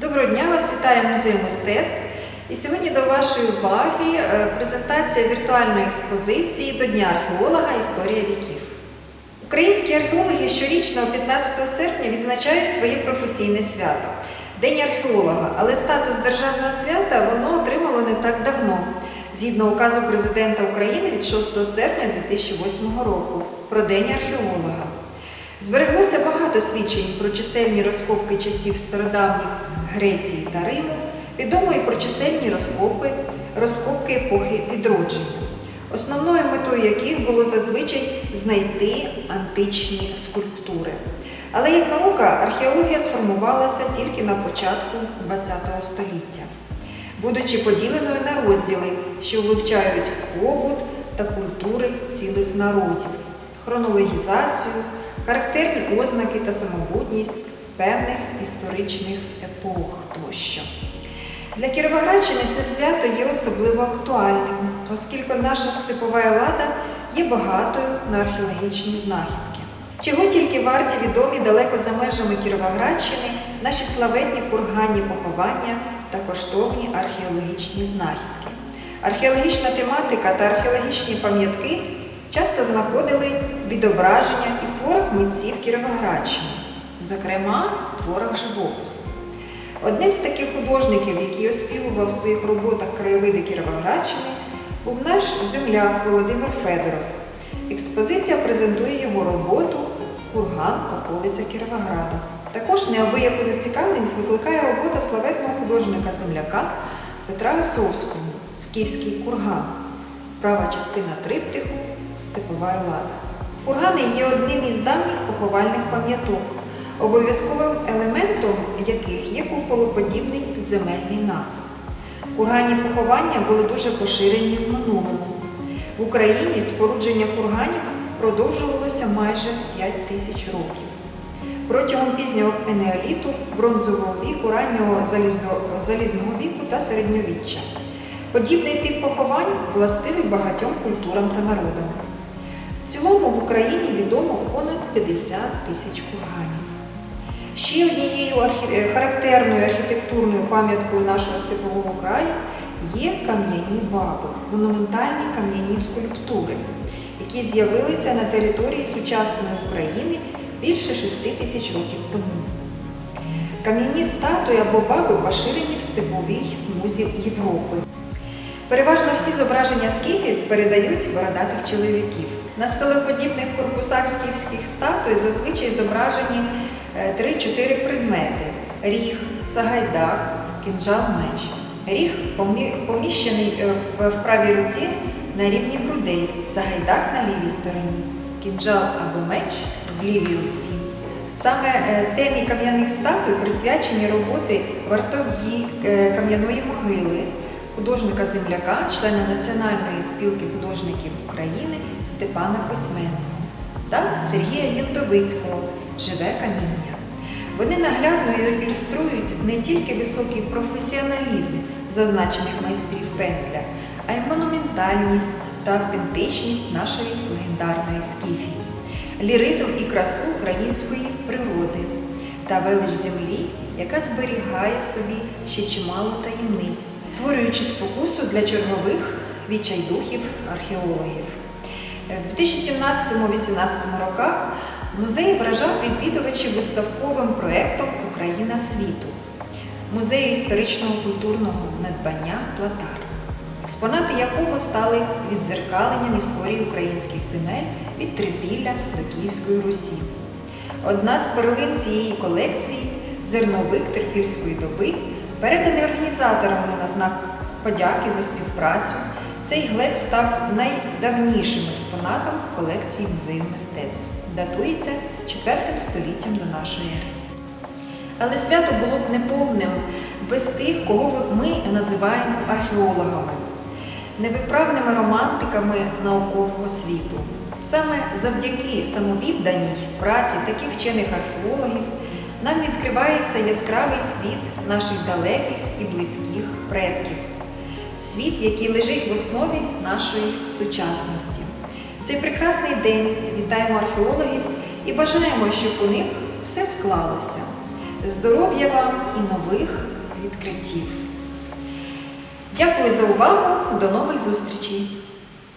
Доброго дня, вас вітає музей мистецтв. І сьогодні до вашої уваги е, презентація віртуальної експозиції до Дня археолога Історія віків. Українські археологи щорічно 15 серпня відзначають своє професійне свято День археолога, але статус державного свята воно отримало не так давно, згідно указу президента України від 6 серпня 2008 року про День археолога. Збереглося багато свідчень про чисельні розкопки часів стародавніх Греції та Риму, відомо і про чисельні розкопи, розкопки епохи відродження, основною метою яких було зазвичай знайти античні скульптури. Але як наука, археологія сформувалася тільки на початку ХХ століття, будучи поділеною на розділи, що вивчають побут та культури цілих народів, хронологізацію, характерні ознаки та самобутність певних історичних епох тощо. Для Кіровоградщини це свято є особливо актуальним, оскільки наша степова лада є багатою на археологічні знахідки. Чого тільки варті відомі далеко за межами Кіровоградщини наші славетні курганні поховання та коштовні археологічні знахідки. Археологічна тематика та археологічні пам'ятки часто знаходили відображення і творах митців Кіровоградщини, зокрема в творах живопису. Одним з таких художників, який оспівував в своїх роботах краєвиди Кіровоградщини, був наш земляк Володимир Федоров. Експозиція презентує його роботу Курган околиця Кіровограда. Також неабияку зацікавленість викликає робота славетного художника земляка Петра Висовського Скіфський курган, права частина триптиху Степова лада. Кургани є одним із давніх поховальних пам'яток, обов'язковим елементом яких є куполоподібний земельний насип. Курганні поховання були дуже поширені в минулому. В Україні спорудження курганів продовжувалося майже 5 тисяч років. Протягом пізнього енеоліту, бронзового віку, раннього залізного віку та середньовіччя. Подібний тип поховань властивий багатьом культурам та народам. В цілому в Україні відомо понад 50 тисяч курганів. Ще однією е, характерною архітектурною пам'яткою нашого степового краю є кам'яні баби, монументальні кам'яні скульптури, які з'явилися на території сучасної України більше 6 тисяч років тому. Кам'яні статуї або баби поширені в степовій смузі Європи. Переважно всі зображення скіфів передають бородатих чоловіків. На стелеподібних корпусах скіфських статуй зазвичай зображені е, 3-4 предмети: ріг, сагайдак, кінжал, меч. Ріг поміщений е, в- в правій руці на рівні грудей, сагайдак на лівій стороні, кінжал або меч в лівій руці. Саме е, темі кам'яних статуй присвячені роботи вартові е, кам'яної могили художника земляка, члена Національної спілки художників України Степана Письменного та Сергія Єнтовицького Живе каміння. Вони наглядно ілюструють не тільки високий професіоналізм зазначених майстрів пензля, а й монументальність та автентичність нашої легендарної скіфії, ліризм і красу української природи та велич землі, яка зберігає в собі ще чимало таємниць, створюючи спокусу для чергових відчайдухів археологів. В 2017-2018 роках музей вражав відвідувачів виставковим проєктом Україна світу музею історичного культурного надбання Платар, експонати якого стали відзеркаленням історії українських земель від Трипілля до Київської Русі. Одна з перлин цієї колекції зерновик Трипільської доби, переданий організаторами на знак подяки за співпрацю. Цей глек став найдавнішим експонатом колекції музею мистецтв. Датується 4 століттям до нашої ери. Але свято було б неповним без тих, кого ми називаємо археологами, невиправними романтиками наукового світу. Саме завдяки самовідданій праці таких вчених археологів нам відкривається яскравий світ наших далеких і близьких предків, світ, який лежить в основі нашої сучасності. Цей прекрасний день вітаємо археологів і бажаємо, щоб у них все склалося. здоров'я вам і нових відкриттів. Дякую за увагу. До нових зустрічей!